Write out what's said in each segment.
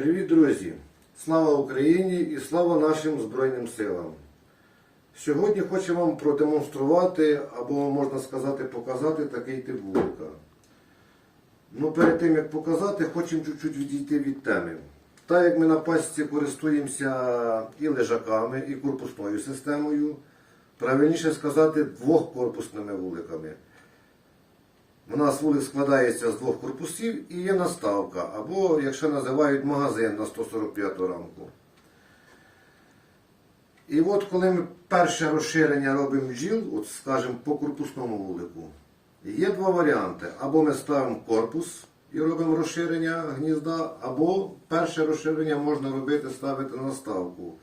Привіт, друзі! Слава Україні і слава нашим Збройним силам! Сьогодні хочу вам продемонструвати, або можна сказати, показати такий тип вулика. Ну, перед тим як показати, хочемо чуть-чуть відійти від теми. Так як ми на пасіці користуємося і лежаками, і корпусною системою, правильніше сказати, двохкорпусними вуликами. У нас вулик складається з двох корпусів і є наставка, або, якщо називають, магазин на 145 рамку. І от коли ми перше розширення робимо бджіл, от скажімо, по корпусному вулику, є два варіанти. Або ми ставимо корпус і робимо розширення гнізда, або перше розширення можна робити, ставити наставку,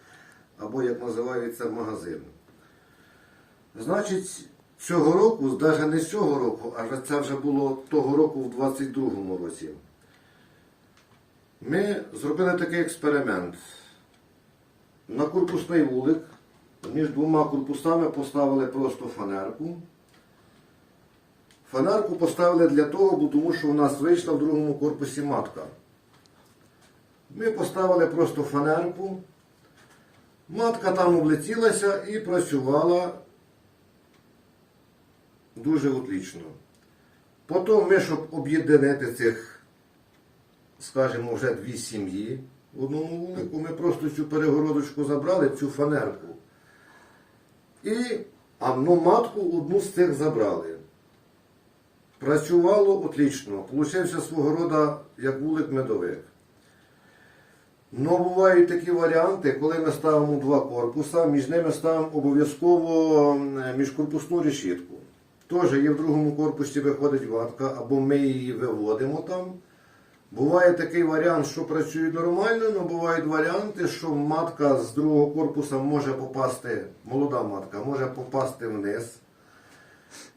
або, як називається, магазин. Значить, цього року, навіть не цього року, а це вже було того року в 22-му році. Ми зробили такий експеримент. На корпусний вулик між двома корпусами поставили просто фанерку. Фанерку поставили для того, бо тому що у нас вийшла в другому корпусі матка. Ми поставили просто фанерку. Матка там облетілася і працювала дуже отлично. Потім ми, щоб об'єднати цих, скажімо, вже дві сім'ї в одному вулику, ми просто цю перегородочку забрали, цю фанерку. І одну матку одну з цих забрали. Працювало отлично. Получився свого роду як вулик медовик. Ну, бувають такі варіанти, коли ми ставимо два корпуса, між ними ставимо обов'язково міжкорпусну решітку. Теж є в другому корпусі виходить ватка, або ми її виводимо там. Буває такий варіант, що працює нормально, але бувають варіанти, що матка з другого корпуса може попасти, молода матка може попасти вниз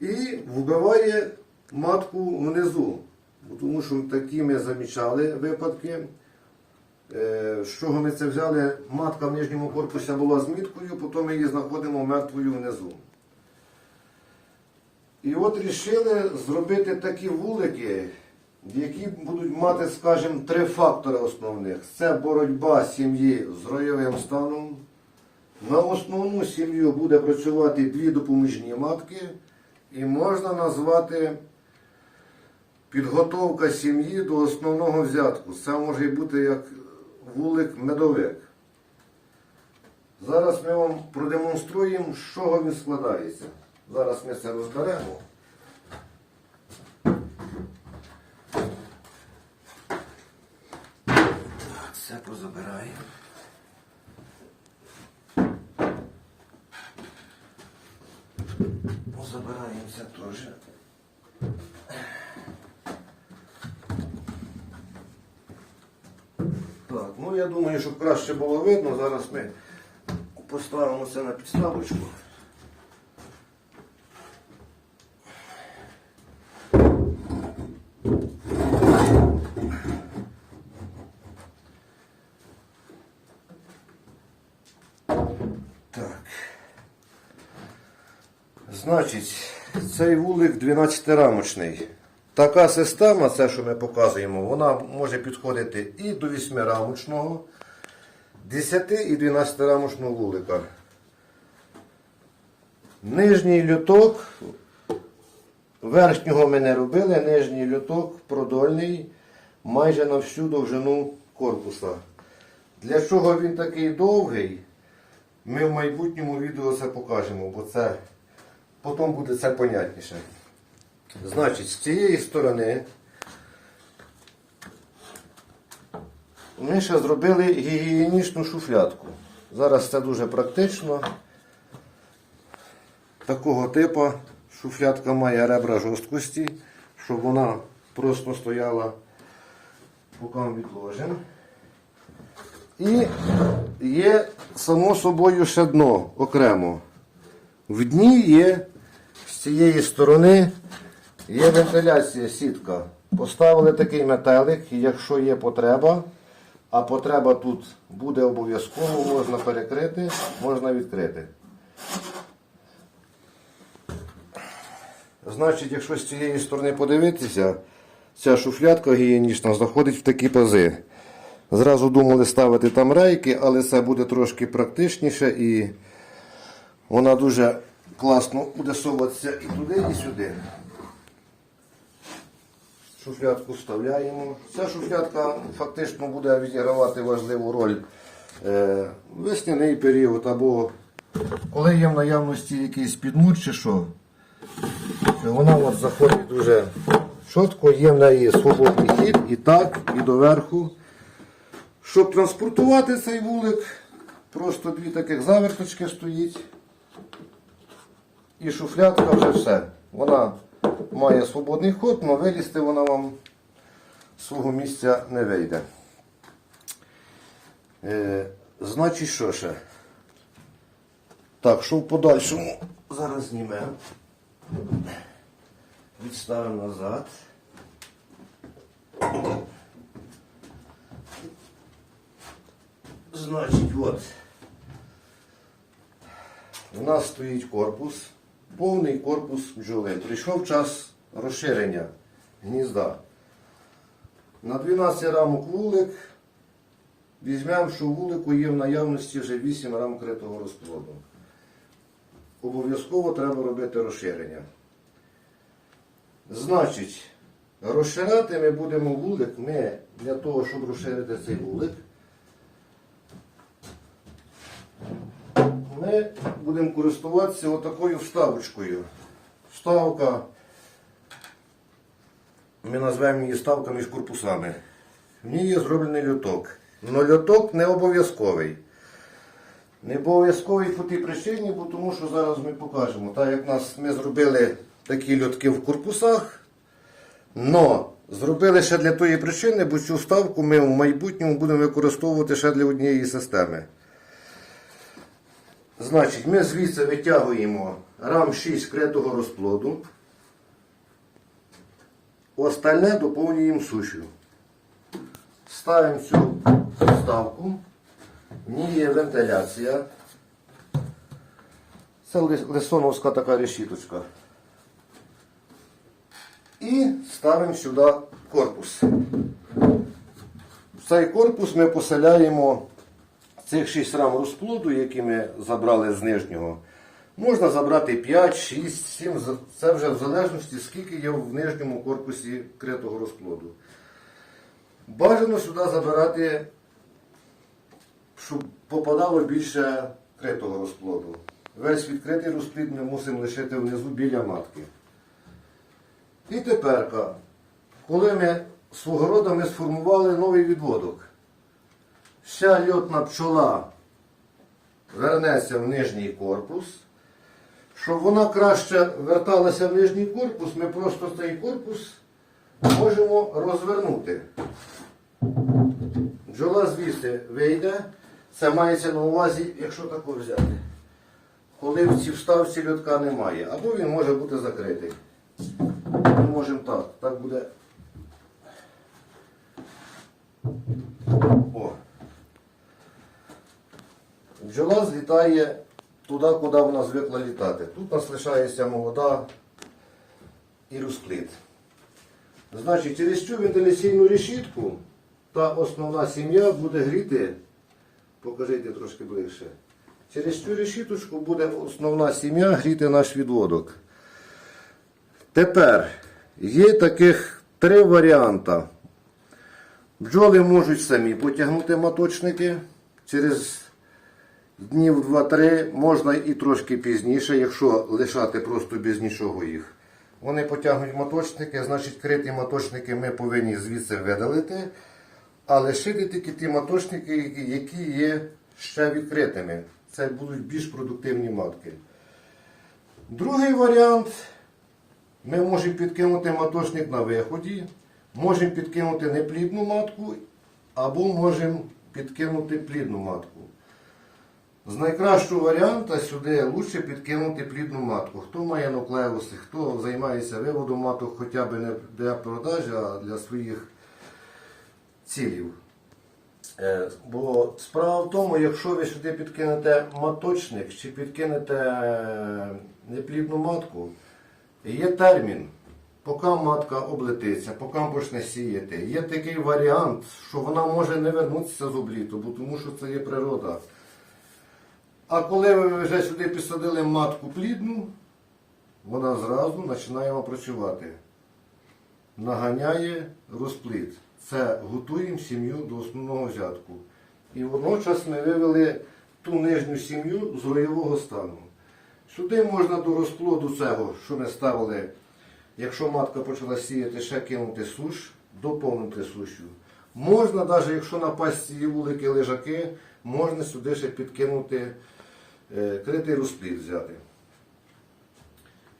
і вбиває матку внизу. Тому що такі ми замічали випадки. Е, З чого ми це взяли? Матка в нижньому корпусі була з міткою, потім ми її знаходимо мертвою внизу. І от рішили зробити такі вулики, які будуть мати, скажімо, три фактори основних. Це боротьба сім'ї з роєвим станом. На основну сім'ю буде працювати дві допоміжні матки, і можна назвати підготовка сім'ї до основного взятку. Це може бути як вулик-медовик. Зараз ми вам продемонструємо, з чого він складається. Зараз ми це розберемо. Це позабираємо. Позабираємо це теж. Так, ну я думаю, щоб краще було видно, зараз ми поставимо це на підставочку. Значить, цей вулик 12-рамочний. Така система, це що ми показуємо, вона може підходити і до 8-рамочного, 10 і 12-рамочного вулика. Нижній люток, верхнього ми не робили, нижній люток продольний майже на всю довжину корпуса. Для чого він такий довгий, ми в майбутньому відео це покажемо, бо це потім буде це понятніше. Значить, з цієї сторони ми ще зробили гігієнічну шуфлядку. Зараз це дуже практично. Такого типу шуфлядка має ребра жорсткості, щоб вона просто стояла бокам відложимо. І є само собою ще дно окремо. В дні є з цієї сторони є вентиляція сітка. Поставили такий метелик, якщо є потреба, а потреба тут буде обов'язково, можна перекрити, можна відкрити. Значить, якщо з цієї сторони подивитися, ця шуфлядка гігієнічна знаходить в такі пази. Зразу думали ставити там рейки, але це буде трошки практичніше і вона дуже класно буде соватися і туди, і сюди. Шуфлятку вставляємо. Ця шуфлятка фактично буде відігравати важливу роль е, весняний період або коли є в наявності якийсь підмур чи що. Вона от заходить дуже чітко, є в неї свободний хід і так, і доверху. Щоб транспортувати цей вулик, просто дві таких заверточки стоїть. І шуфлятка вже все. Вона має свободний ход, але вилізти вона вам з свого місця не вийде. Е, значить, що ще? Так, що в подальшому зараз знімемо. Відставимо назад. Значить, от. У нас стоїть корпус, повний корпус бджоли. Прийшов час розширення гнізда. На 12 рамок вулик. Візьмемо, що вулику є в наявності вже 8 рам критого розплоду. Обов'язково треба робити розширення. Значить, розширяти ми будемо вулик. Ми для того, щоб розширити цей вулик, ми будемо користуватися отакою вставочкою. Вставка, ми назвемо її ставка між корпусами. В ній є зроблений льоток. Но льоток не обов'язковий. Не обов'язковий по тій причині, бо тому що зараз ми покажемо. Так як нас, ми зробили такі льотки в корпусах, но зробили ще для тої причини, бо цю вставку ми в майбутньому будемо використовувати ще для однієї системи. Значить, ми звідси витягуємо рам 6 критого розплоду. Остальне доповнюємо сушю. Ставимо цю вставку. В ній є вентиляція. Це лисоновська така решіточка. І ставимо сюди корпус. В цей корпус ми поселяємо цих 6 рам розплоду, які ми забрали з нижнього. Можна забрати 5, 6, 7. Це вже в залежності, скільки є в нижньому корпусі критого розплоду. Бажано сюди забирати, щоб попадало більше критого розплоду. Весь відкритий розплід ми мусимо лишити внизу біля матки. І тепер, коли ми свого роду сформували новий відводок, вся льотна пчола вернеться в нижній корпус. Щоб вона краще верталася в нижній корпус, ми просто цей корпус можемо розвернути. Бджола звідси вийде. Це мається на увазі, якщо тако взяти. Коли в цій вставці льотка немає. Або він може бути закритий. Ми можемо так. Так буде. Бджола злітає туди, куди вона звикла літати. Тут у нас лишається молода і розплід. Значить, через цю вентиляційну решітку та основна сім'я буде гріти, покажіть трошки ближче. Через цю решіточку буде основна сім'я гріти наш відводок. Тепер є таких три варіанти. Бджоли можуть самі потягнути маточники через днів 2-3, можна і трошки пізніше, якщо лишати просто без нічого їх. Вони потягнуть моточники, значить криті моточники ми повинні звідси видалити, а лишити тільки ті моточники, які- є ще відкритими. Це будуть більш продуктивні матки. Другий варіант. Ми можемо підкинути маточник на виході, можемо підкинути неплідну матку, або можемо підкинути плідну матку. З найкращого варіанта сюди краще підкинути плідну матку. Хто має нуклеуси, хто займається виводом маток хоча б не для продажі, а для своїх цілів. Е, Бо справа в тому, якщо ви сюди підкинете маточник чи підкинете е, неплідну матку, є термін. поки матка облетиться, поки почне сіяти. Є такий варіант, що вона може не вернутися з обліту, тому що це є природа. А коли ви вже сюди підсадили матку плідну, вона зразу починає працювати. Наганяє розплід. Це готуємо сім'ю до основного взятку. І водночас ми вивели ту нижню сім'ю з роєвого стану. Сюди можна до розплоду цього, що ми ставили, якщо матка почала сіяти, ще кинути суш, доповнити сушу. Можна, навіть якщо на пасті є вулики лежаки, можна сюди ще підкинути критий розплід взяти.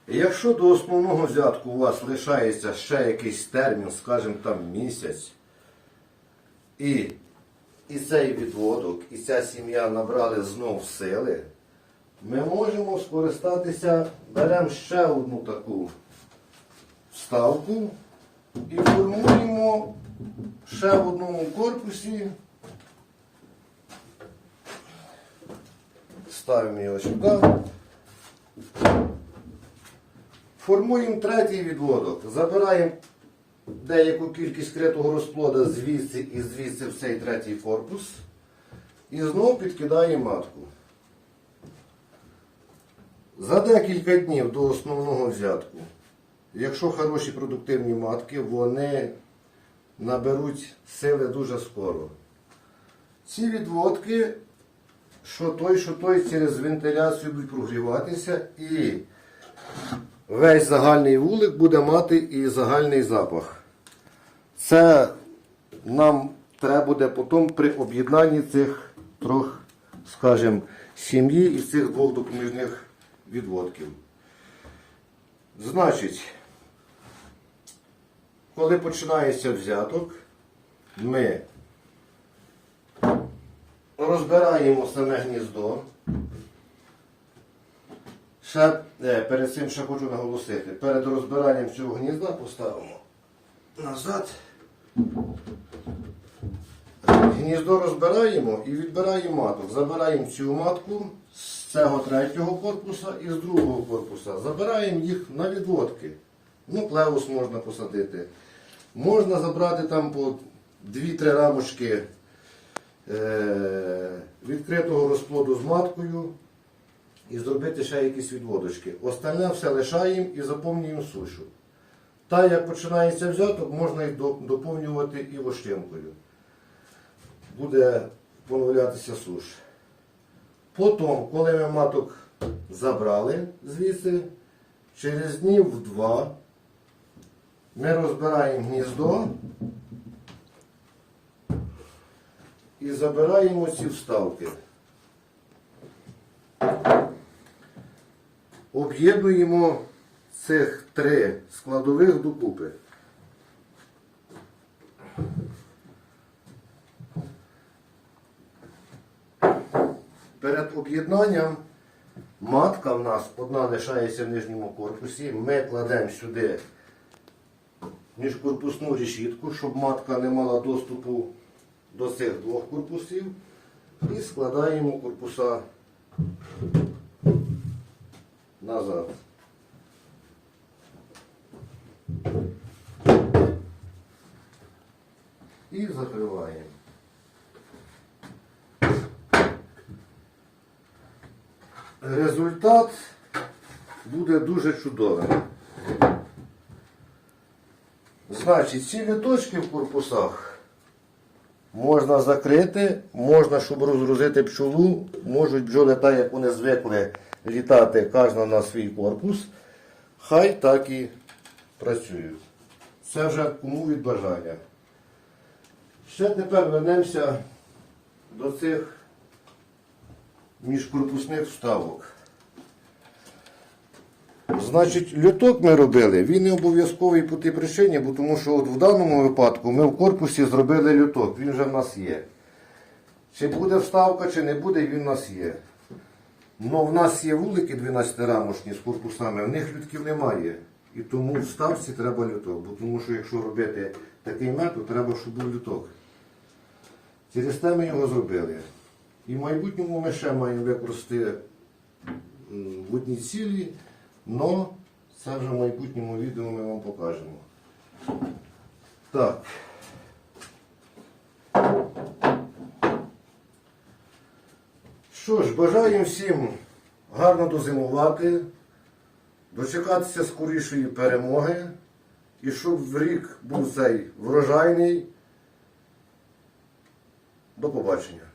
Якщо до основного взятку у вас лишається ще якийсь термін, скажімо там місяць, і, і цей відводок, і ця сім'я набрали знов сили, ми можемо скористатися, беремо ще одну таку вставку і формуємо ще в одному корпусі. Ставимо його сюди. Формуємо третій відводок. Забираємо деяку кількість критого розплода звідси і звідси в цей третій корпус. І знову підкидаємо матку. За декілька днів до основного взятку, якщо хороші продуктивні матки, вони наберуть сили дуже скоро. Ці відводки, що той, що той через вентиляцію будуть прогріватися і весь загальний вулик буде мати і загальний запах. Це нам треба буде потім при об'єднанні цих трьох, скажімо, сім'ї і цих двох допоміжних відводків. Значить, коли починається взяток, ми розбираємо саме гніздо. Ще, е, перед цим ще хочу наголосити. Перед розбиранням цього гнізда поставимо назад. Гніздо розбираємо і відбираємо маток. Забираємо цю матку з цього третього корпуса і з другого корпуса. Забираємо їх на відводки. Ну, плеус можна посадити. Можна забрати там по 2-3 рамочки відкритого розплоду з маткою і зробити ще якісь відводочки. Остальне все лишаємо і заповнюємо сушу. Та як починається взяток, можна і доповнювати і вощинкою. Буде поновлятися суш. Потім, коли ми маток забрали звідси, через днів два ми розбираємо гніздо і забираємо ці вставки. Об'єднуємо цих три складових докупи. Перед об'єднанням матка в нас одна лишається в нижньому корпусі. Ми кладемо сюди міжкорпусну решітку, щоб матка не мала доступу до цих двох корпусів. І складаємо корпуса назад. І закриваємо. Результат буде дуже чудовим. Значить, ці літочки в корпусах можна закрити, можна, щоб розгрузити пчолу, можуть бджоли, так як вони звикли літати кожна на свій корпус, хай так і працюють. Це вже кому від бажання. Ще тепер вернемося до цих міжкорпусних вставок. Значить, люток ми робили, він не обов'язковий по тій причині, бо тому що от в даному випадку ми в корпусі зробили люток, він вже в нас є. Чи буде вставка, чи не буде, він в нас є. Ну, в нас є вулики 12-рамочні з корпусами, в них лютків немає. І тому в ставці треба люток. Бо тому що якщо робити такий метод, треба, щоб був люток. Через те ми його зробили. І в майбутньому ми ще маємо використати в одній цілі, але Це вже в майбутньому відео ми вам покажемо. Так. Що ж, бажаємо всім гарно дозимувати, дочекатися скорішої перемоги і щоб рік був цей врожайний. До побачення.